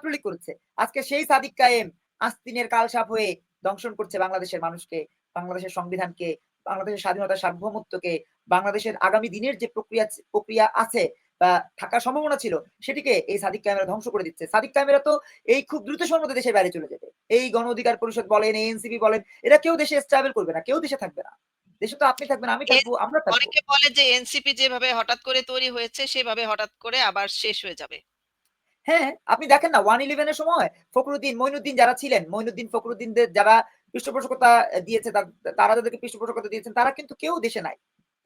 ছাত্রলীগ করেছে। আজকে সেই সাদিক কায়েম আস্তিনের কালসাপ হয়ে দংশন করছে বাংলাদেশের মানুষকে, বাংলাদেশের সংবিধানকে, বাংলাদেশের স্বাধীনতার সার্বভৌমত্বকে, বাংলাদেশের আগামী দিনের যে প্রক্রিয়া প্রক্রিয়া আছে বা থাকার সম্ভাবনা ছিল সেটিকে এই সাদিক কায়েমেরা ধ্বংস করে দিচ্ছে। সাদিক কায়েমেরা তো এই খুব দ্রুত মধ্যে দেশের বাইরে চলে যাবে। এই গণ অধিকার পরিষদ বলেন, এনসিপি বলেন, এরা কেউ দেশে স্ট্যাবল করবে না। কেউ দেশে থাকবে না। দেশে তো আপনি থাকবেন, আমি থাকব, আমরা অনেকে বলে যে এনসিপি যেভাবে হঠাৎ করে তৈরি হয়েছে সেভাবে হঠাৎ করে আবার শেষ হয়ে যাবে। হ্যাঁ, আপনি দেখেন না 111 এর সময় ফখরুদ্দিন, মইনুদ্দিন যারা ছিলেন, মইনুদ্দিন, ফখরুদ্দিনদের যারা পৃষ্ঠপোষকতা দিয়েছে তারা যাদেরকে পৃষ্ঠপোষকতা দিয়েছেন তারা কিন্তু কেউ দেশে নাই।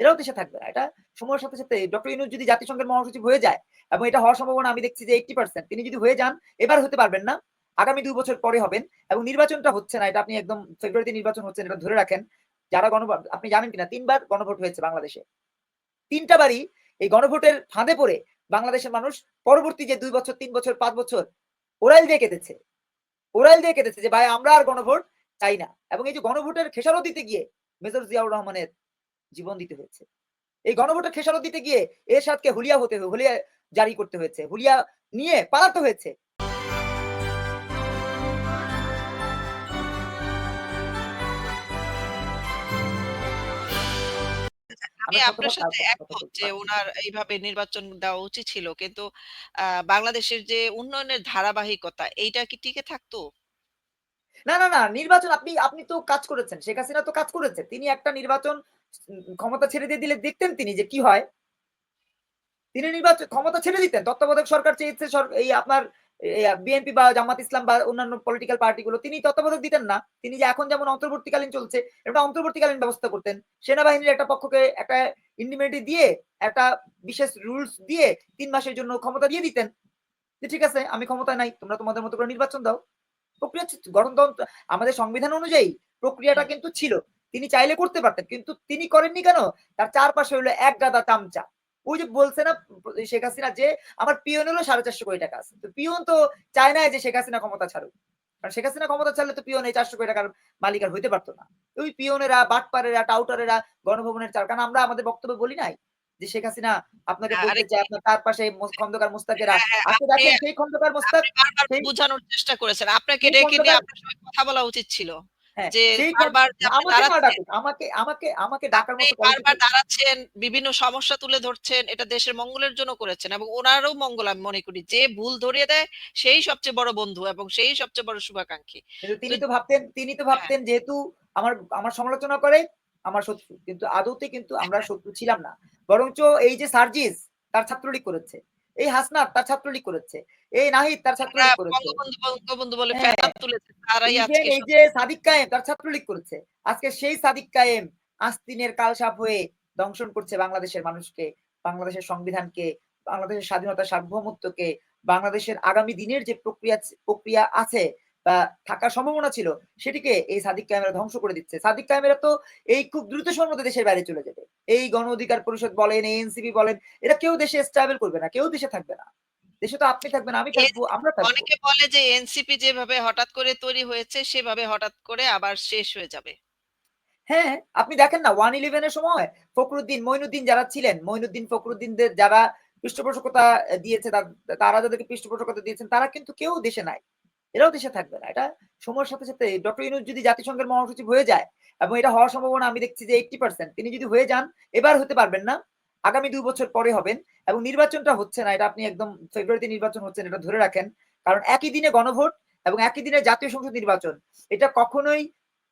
এরাও দেশে থাকবে না। এটা সময়ের সাথে, সাথে ডক্টর ইউনূস যদি জাতিসংঘের মহাসচিব হয়ে যায় এবং এটা হওয়ার সম্ভাবনা আমি দেখছি যে 80% তিনি যদি হয়ে যান, এবার হতে পারবেন না। আগামী দুই বছর পরে হবেন এবং নির্বাচনটা হচ্ছে না। এটা আপনি একদম ফেব্রুয়ারিতে নির্বাচন হচ্ছে এটা ধরে রাখেন। যারা গণভোট আপনি জানেন কিনা তিনবার গণভোট হয়েছে বাংলাদেশে। ৩ টা বারই এই গণভোটের ফাঁদে পড়ে বাংলাদেশের মানুষ পরবর্তী যে দুই বছর, তিন বছর, পাঁচ বছর ওরাইল দিয়ে কেটেছে। ওরাইল দিয়ে কেটেছে যে ভাই আমরা আর গণভোট চাই না। এবং এই যে গণভোটের খেসারত দিতে গিয়ে মেজর জিয়াউর রহমানের জীবন দিতে হয়েছে। এই গণভোটের খেসারত দিতে গিয়ে এর সাথে হুলিয়া হতে হুলিয়া জারি করতে হয়েছে। হুলিয়া নিয়ে পালাতে হয়েছে। আমি আমরা আপনার সাথে একমত যে। উনার এইভাবে নির্বাচন দেওয়া উচিত ছিল। কিন্তু আ বাংলাদেশের যে উন্নয়নের ধারাবাহিকতা এইটা কি টিকে থাকতো? না, না, না নির্বাচন আপনি আপনি তো কাজ করেছেন। শেখ হাসিনা তো কাজ করেছে। তিনি একটা নির্বাচন উম ক্ষমতা ছেড়ে দিয়ে দিলে দেখতেন তিনি যে কি হয়? তিনি নির্বাচন ক্ষমতা ছেড়ে দিতেন। তত্ত্বাবধায়ক সরকার চেয়েছে সর এই আপনার বিএনপি বা জামাত ইসলাম বা অন্যান্য পলিটিক্যাল পার্টি গুলো তিনি তত্ত্বাবধায়ক দিতেন না। তিনি যে এখন যেমন অন্তর্বর্তীকালীন চলছে, একটা অন্তর্বর্তীকালীন ব্যবস্থা করতেন। সেনাবাহিনীর একটা পক্ষকে একটা ইন্ডিমেনিটি দিয়ে একটা বিশেষ রুলস দিয়ে ৩ মাসের জন্য ক্ষমতা দিয়ে দিতেন। যে ঠিক আছে আমি ক্ষমতায় নাই। তোমরা তোমাদের মতো করে নির্বাচন দাও। প্রক্রিয়া গণতন্ত্র আমাদের সংবিধান অনুযায়ী প্রক্রিয়াটা কিন্তু ছিল। তিনি চাইলে করতে পারতেন। কিন্তু তিনি করেননি কেন? তার চারপাশে হলো এক গাদা চামচা। ওই যে বলছে না শেখ হাসিনা যে আমার পিয়ন হলো 450 কোটি টাকা আছে। তো পিয়ন তো চায় না যে শেখ হাসিনা ক্ষমতা ছাড়ুক। কারণ শেখ হাসিনা ক্ষমতা ছাড়লে তো পিয়ন এই 400 কোটি টাকার মালিক আর হইতে পারত না। ওই পিয়নেরা, বাটপারেরা, টাউটারেরা গণভবনের চার কারণ আমরা আমাদের বক্তব্যে বলি নাই? যে শেখ হাসিনা আপনাকে বলতে চায় আপনার তার পাশে খন্দকার মোস্তাকেরা হ্যাঁ, হ্যাঁ, আপনি দেখেন সেই খন্দকার মোস্তাক বুঝানোর চেষ্টা করেছেন। আপনাকে ডেকে নিয়ে আপনার সঙ্গে কথা বলা উচিত ছিল। হ্যাঁ, যে বারবার আমাকে। আমাকে আমাকে ডাকার মতো বারবার দাঁড়াচ্ছেন, বিভিন্ন সমস্যা তুলে ধরছেন। এটা দেশের মঙ্গলের জন্য করেছেন এবং উনারও মঙ্গল আমি মনে করি। যে ভুল ধরিয়ে দেয় সেই সবচেয়ে বড় বন্ধু এবং সেই সবচেয়ে বড় শুভাকাঙ্ক্ষী। তিনি তো ভাবতেন তিনি তো হ্যাঁ। ভাবতেন যেহেতু আমার আমার সমালোচনা করে আমার শত্রু। কিন্তু আদৌতে কিন্তু আমরা শত্রু ছিলাম না। বরঞ্চ এই যে সার্জিস তার ছাত্রলীগ করেছে। এই হাসনাত তার ছাত্রলীগ করেছে। এই নাহিদ তার ছাত্রলীগ করেছে। হ্যাঁ। তুলেছে তারাই আজকে এই যে সাদিক কায়েম তার ছাত্রলীগ করেছে। আজকে সেই সাদিক কায়েম আস্তিনের কালসাপ হয়ে দংশন করছে বাংলাদেশের মানুষকে, বাংলাদেশের সংবিধানকে, বাংলাদেশের স্বাধীনতার সার্বভৌমত্বকে, বাংলাদেশের আগামী দিনের যে প্রক্রিয়া প্রক্রিয়া আছে বা থাকার সম্ভাবনা ছিল সেটিকে এই সাদিক কায়েমেরা ধ্বংস করে দিচ্ছে। সাদিক কায়েমেরা তো এই খুব দ্রুত সময়ের মধ্যে দেশের বাইরে চলে যাবে। এই গণ অধিকার পরিষদ বলেন, এনসিপি বলেন, এরা কেউ দেশে স্ট্যাবল করবে না। কেউ দেশে থাকবে না। দেশে তো আপনি থাকবেন, আমি থাকব, আমরা থাকব। অনেকে বলে যে এনসিপি যেভাবে হঠাৎ করে তৈরি হয়েছে সেভাবে হঠাৎ করে আবার শেষ হয়ে যাবে। হ্যাঁ, আপনি দেখেন না 111 এর সময় ফখরুদ্দিন, মইনুদ্দিন যারা ছিলেন, মইনুদ্দিন, ফখরুদ্দিনদের যারা পৃষ্ঠপোষকতা দিয়েছে তারা যাদেরকে পৃষ্ঠপোষকতা দিয়েছেন তারা কিন্তু কেউ দেশে নাই। এরাও দেশে থাকবে না। এটা সময়ের সাথে, সাথে ডক্টর ইউনূস যদি জাতিসংঘের মহাসচিব হয়ে যায় এবং এটা হওয়ার সম্ভাবনা আমি দেখছি যে 80% তিনি যদি হয়ে যান, এবার হতে পারবেন না। আগামী ২ বছর পরে হবেন এবং নির্বাচনটা হচ্ছে না। এটা আপনি একদম ফেব্রুয়ারিতে নির্বাচন হচ্ছে না, এটা ধরে রাখেন। কারণ একই দিনে গণভোট এবং একই দিনে জাতীয় সংসদ নির্বাচন। এটা কখনোই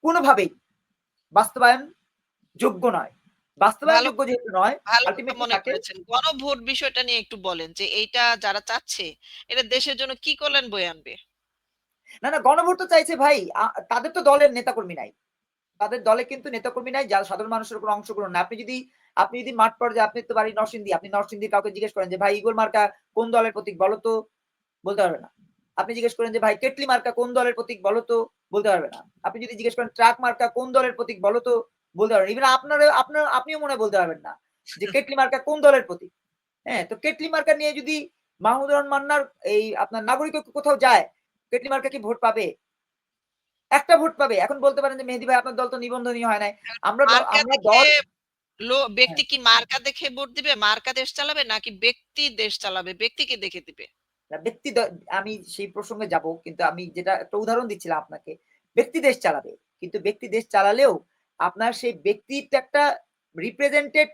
কোনোভাবেই বাস্তবায়ন যোগ্য নয়। বাস্তবায়ন যোগ্য যেহেতু নয়, মনে করেছেন। গণভোট বিষয়টা নিয়ে একটু বলেন যে এইটা যারা চাচ্ছে এটা দেশের জন্য কি কল্যাণ বয়ে আনবে? না, না গণভোট তো চাইছে ভাই। তাদের তো দলের নেতাকর্মী নাই। তাদের দলে কিন্তু নেতাকর্মী নাই যারা সাধারণ মানুষের কোনো অংশগ্রহণ নাই। আপনি যদি আপনি যদি মাঠ পর্যায়ে আপনি তো বাড়ি নরসিংদী, আপনি নরসিংদীর কাউকে জিজ্ঞেস করেন যে ভাই ঈগল মার্কা কোন দলের প্রতীক বলো তো? বলতে পারবে না। আপনি জিজ্ঞেস করেন যে ভাই কেটলি মার্কা কোন দলের প্রতীক বলো তো? বলতে পারবে না। আপনি যদি জিজ্ঞেস করেন ট্রাক মার্কা কোন দলের প্রতীক বলো তো? বলতে পারবেন না। ইভেন আপনারও আপনার আপনিও মনে বলতে পারবেন না। যে কেটলি মার্কা কোন দলের প্রতীক? হ্যাঁ, তো কেটলি মার্কা নিয়ে যদি মাহমুদুর রহমান মান্নার এই আপনার নাগরিক কোথাও যায়, কেটলি মার্কা কি ভোট পাবে? একটা ভোট পাবে। এখন বলতে পারেন যে মেহেদী ভাই আপনার দল তো নিবন্ধনই হয় নাই। আমরা আমরা দল হ্যাঁ। ব্যক্তি কি মার্কা দেখে ভোট দিবে? মার্কা দেশ চালাবে নাকি ব্যক্তি দেশ চালাবে? ব্যক্তিকে দেখে দিবে? ব্যক্তি আমি সেই প্রসঙ্গে যাব কিন্তু আমি যেটা একটা উদাহরণ দিচ্ছিলাম আপনাকে ব্যক্তি দেশ চালাবে কিন্তু ব্যক্তি দেশ চালালেও আপনার সেই ব্যক্তির একটা রিপ্রেজেন্টেড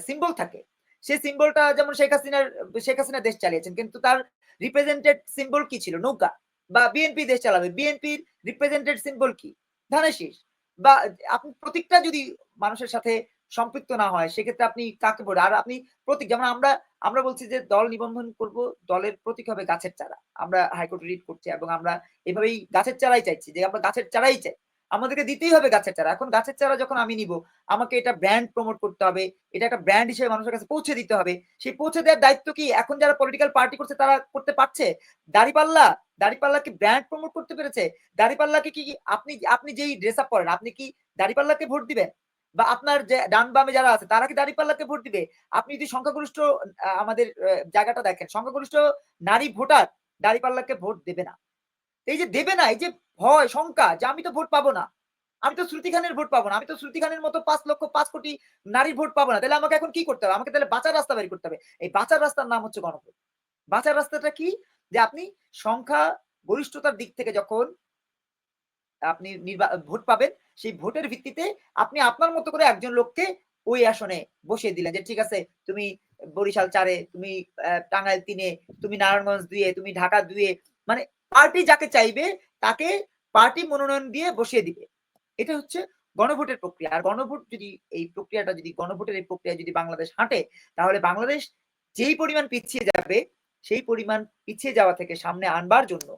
সিম্বল থাকে সেই সিম্বলটা যেমন শেখ হাসিনার শেখ হাসিনা দেশ চালিয়েছেন কিন্তু তার রিপ্রেজেন্টেড সিম্বল কি ছিল নৌকা বা বিএনপি দেশ চালাবে। বিএনপির রিপ্রেজেন্টেড সিম্বল কি? ধানের শীষ। বা আপনি প্রতীকটা যদি মানুষের সাথে সম্পৃক্ত না হয়, সেক্ষেত্রে আপনি কাকে বলে আর আপনি প্রতীক, যেমন আমরা আমরা বলছি যে দল নিবন্ধন করব, দলের প্রতীক হবে গাছের চারা। আমরা হাইকোর্টে রিড করছি এবং আমরা এভাবেই গাছের চারাই চাইছি, যে আমরা গাছের চারাই চাই। আমাদেরকে দিতেই হবে গাছের চারা। এখন গাছের চারা যখন আমি নিব, আমাকে এটা ব্র্যান্ড প্রমোট করতে হবে, এটা একটা ব্র্যান্ড হিসেবে মানুষের কাছে পৌঁছে দিতে হবে। সেই পৌঁছে দেওয়ার দায়িত্ব কি এখন যারা পলিটিক্যাল পার্টি করছে, তারা করতে পারছে? দাড়িপাল্লা দাড়িপাল্লা কি ব্র্যান্ড প্রমোট করতে পেরেছে, দাড়িপাল্লাকে কি আপনি আপনি যেই ড্রেস আপ করেন, আপনি কি দাড়িপাল্লাকে ভোট দিবেন? বা আপনার যে ডান বামে যারা আছে, তারা কি দাড়িপাল্লাকে ভোট দিবে? আপনি যদি সংখ্যাগরিষ্ঠ আমাদের জায়গাটা দেখেন, সংখ্যাগরিষ্ঠ নারী ভোটার দাড়িপাল্লাকে ভোট দেবে না। এই যে দেবে না, এই যে ভয়, শঙ্কা যে আমি তো ভোট পাবো না, আমি তো শ্রুতি খানের ভোট পাবো না, আমি তো শ্রুতি খানের মতো পাঁচ লক্ষ, পাঁচ কোটি নারীর ভোট পাবো না, তাহলে আমাকে এখন কি করতে হবে? আমাকে তাহলে বাঁচার রাস্তা বের করতে হবে। এই বাঁচার রাস্তার নাম হচ্ছে গণভোট। বাঁচার রাস্তাটা কি? যে আপনি সংখ্যা গরিষ্ঠতার দিক থেকে যখন আপনি ভোট পাবেন, সেই ভোটের ভিত্তিতে আপনি আপনার মতো করে একজন লোককে ওই আসনে বসিয়ে দিলেন যে, ঠিক আছে, তুমি বরিশাল চারে, তুমি টাঙ্গাইল তিনে, তুমি নারায়ণগঞ্জ দুয়ে, তুমি ঢাকা দুয়ে মানে পার্টি যাকে চাইবে তাকে পার্টি মনোনয়ন দিয়ে বসিয়ে দিবে। এটা হচ্ছে গণভোটের প্রক্রিয়া। আর গণভোট যদি, এই প্রক্রিয়াটা যদি, গণভোটের এই প্রক্রিয়া যদি বাংলাদেশ হাঁটে, তাহলে বাংলাদেশ যেই পরিমাণ পিছিয়ে যাবে সেই পরিমাণ পিছিয়ে যাওয়া থেকে সামনে আনবার জন্য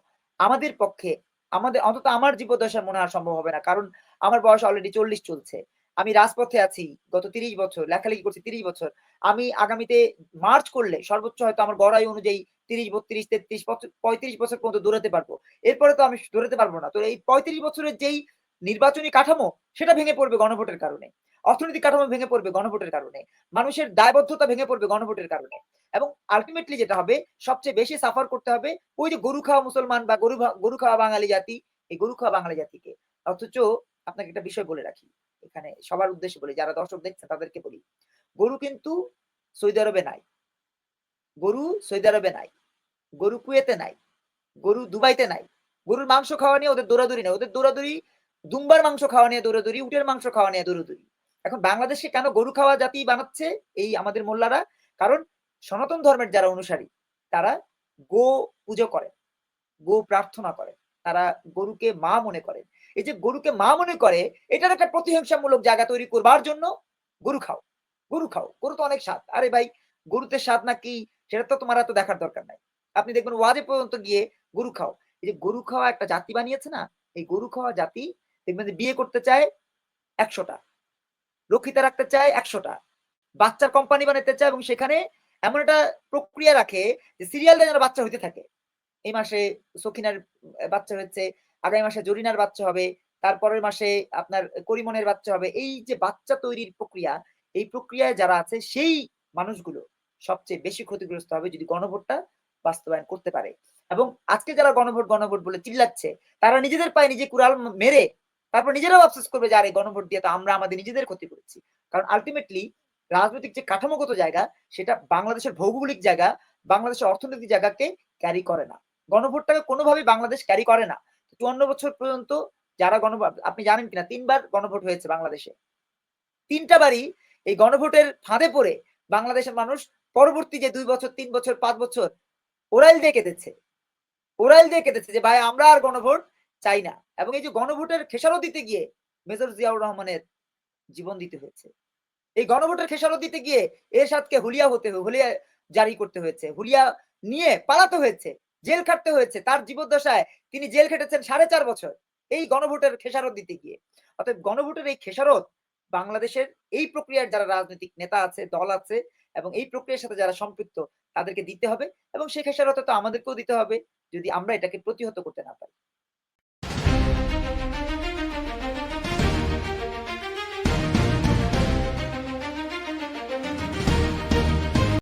আমাদের পক্ষে আমাদের, অন্তত আমার জীবদশা মনে হওয়া সম্ভব হবে না। কারণ আমার বয়স অলরেডি চল্লিশ চলছে। আমি রাজপথে আছি গত তিরিশ বছর, লেখালেখি করছি তিরিশ বছর। আমি আগামীতে মার্চ করলে সর্বোচ্চ হয়তো আমার গড়াই অনুযায়ী তিরিশ, বত্রিশ, তেত্রিশ পঁয়ত্রিশ বছর পর্যন্ত দৌড়াতে পারব। এরপরে তো আমি দৌড়াতে পারব না। তো এই পঁয়ত্রিশ বছরের যেই নির্বাচনী কাঠামো, সেটা ভেঙে পড়বে গণভোটের কারণে। অর্থনৈতিক কাঠামো ভেঙে পড়বে গণভোটের কারণে। মানুষের দায়বদ্ধতা ভেঙে পড়বে গণভোটের কারণে। এবং আলটিমেটলি যেটা হবে, সবচেয়ে বেশি সাফার করতে হবে ওই যে গরু খাওয়া মুসলমান বা গরু গরু খাওয়া বাঙালি জাতি, এই গরু খাওয়া বাঙালি জাতিকে। অথচ আপনাকে একটা বিষয় বলে রাখি, এখানে সবার উদ্দেশ্যে বলি, যারা দর্শক দেখছেন তাদেরকে বলি, গরু কিন্তু সৌদি আরবে নাই। গরু সৌদি আরবে নাই। গরু কুয়েতে নাই। গরু দুবাইতে নাই। গরুর মাংস খাওয়া নিয়ে ওদের দৌড়াদৌড়ি নেই। ওদের দৌড়াদৌড়ি দুম্বার মাংস খাওয়া নিয়ে দৌড়াদৌড়ি, উটের মাংস খাওয়া নিয়ে দৌড়াদৌড়ি। এখন বাংলাদেশে কেন গরু খাওয়া জাতি বানাচ্ছে এই আমাদের মোল্লারা? কারণ সনাতন ধর্মের যারা অনুসারী, তারা গো পুজো করে, গো প্রার্থনা করেন তারা গরুকে মা মনে করেন এই যে গরুকে মা মনে করে, এটার একটা প্রতিহিংসামূলক জায়গা তৈরি করবার জন্য গরু খাও গরু খাও, গরু তো অনেক স্বাদ। আরে ভাই, গরুতে স্বাদ না কি সেটা তো তোমার এত দেখার দরকার নাই। আপনি দেখবেন ওয়াজে পর্যন্ত গিয়ে গরু খাও। এই যে গরু খাওয়া একটা জাতি বানিয়েছে না, এই গরু খাওয়া জাতি দেখবেন যে বিয়ে করতে চায় একশোটা, রক্ষিতা রাখতে চায় একশোটা, বাচ্চার কোম্পানি বানাতে চায় এবং সেখানে এমন একটা প্রক্রিয়া রাখে যে সিরিয়ালটা যেন বাচ্চা হইতে থাকে। এই মাসে সখিনার বাচ্চা হচ্ছে আগামী মাসে জরিনার বাচ্চা হবে, তারপরের মাসে আপনার করিমনের বাচ্চা হবে। এই যে বাচ্চা তৈরির প্রক্রিয়া, এই প্রক্রিয়ায় যারা আছে, সেই মানুষগুলো সবচেয়ে বেশি ক্ষতিগ্রস্ত হবে যদি গণভোটটা বাস্তবায়ন করতে পারে। এবং আজকে যারা গণভোট গণভোট বলে চিল্লাচ্ছে, তারা নিজেদের পায়ে নিজে কুড়াল মেরে, তারপর নিজেরাও আফসোস করবে যে, আরে, গণভোট দিয়ে তো আমরা আমাদের নিজেদের ক্ষতি করেছি। কারণ আলটিমেটলি রাজনৈতিক যে কাঠামোগত জায়গা, সেটা বাংলাদেশের ভৌগোলিক জায়গা, বাংলাদেশের অর্থনৈতিক জায়গাকে ক্যারি করে না। গণভোটটাকে কোনোভাবেই বাংলাদেশ ক্যারি করে না। চুয়ান্ন বছর পর্যন্ত যারা গণভোট আপনি জানেন কিনা, তিনবার গণভোট হয়েছে বাংলাদেশে। তিনটা বারই এই গণভোটের ফাঁদে পড়ে বাংলাদেশের মানুষ পরবর্তী যে দুই বছর, তিন বছর, পাঁচ বছর, ওরাইল দিয়ে কেটেছে ওরাইল দিয়ে কেটেছে যে, ভাই, আমরা আর গণভোট চাই না। এবং এই যে গণভোটের খেসারত দিতে গিয়ে মেজর জিয়াউর রহমানের জীবন দিতে হয়েছে। এই গণভোটের খেসারত দিতে গিয়ে এরশাদকে হুলিয়া হতে হুলিয়া জারি করতে হয়েছে। হুলিয়া নিয়ে পালাতে হয়েছে, জেল খাটতে হয়েছে। তার জীবদ্দশায় তিনি জেল খেটেছেন সাড়ে চার বছর এই গণভোটের খেসারত দিতে গিয়ে। অতএব গণভোটের এই খেসারত বাংলাদেশের এই প্রক্রিয়ার যারা রাজনৈতিক নেতা আছে, দল আছে এবং এই প্রক্রিয়ার সাথে যারা সম্পৃক্ত তাদেরকে দিতে হবে এবং সেই খেসারত তো আমাদেরকেও দিতে হবে যদি আমরা এটাকে প্রতিহত করতে না পারি।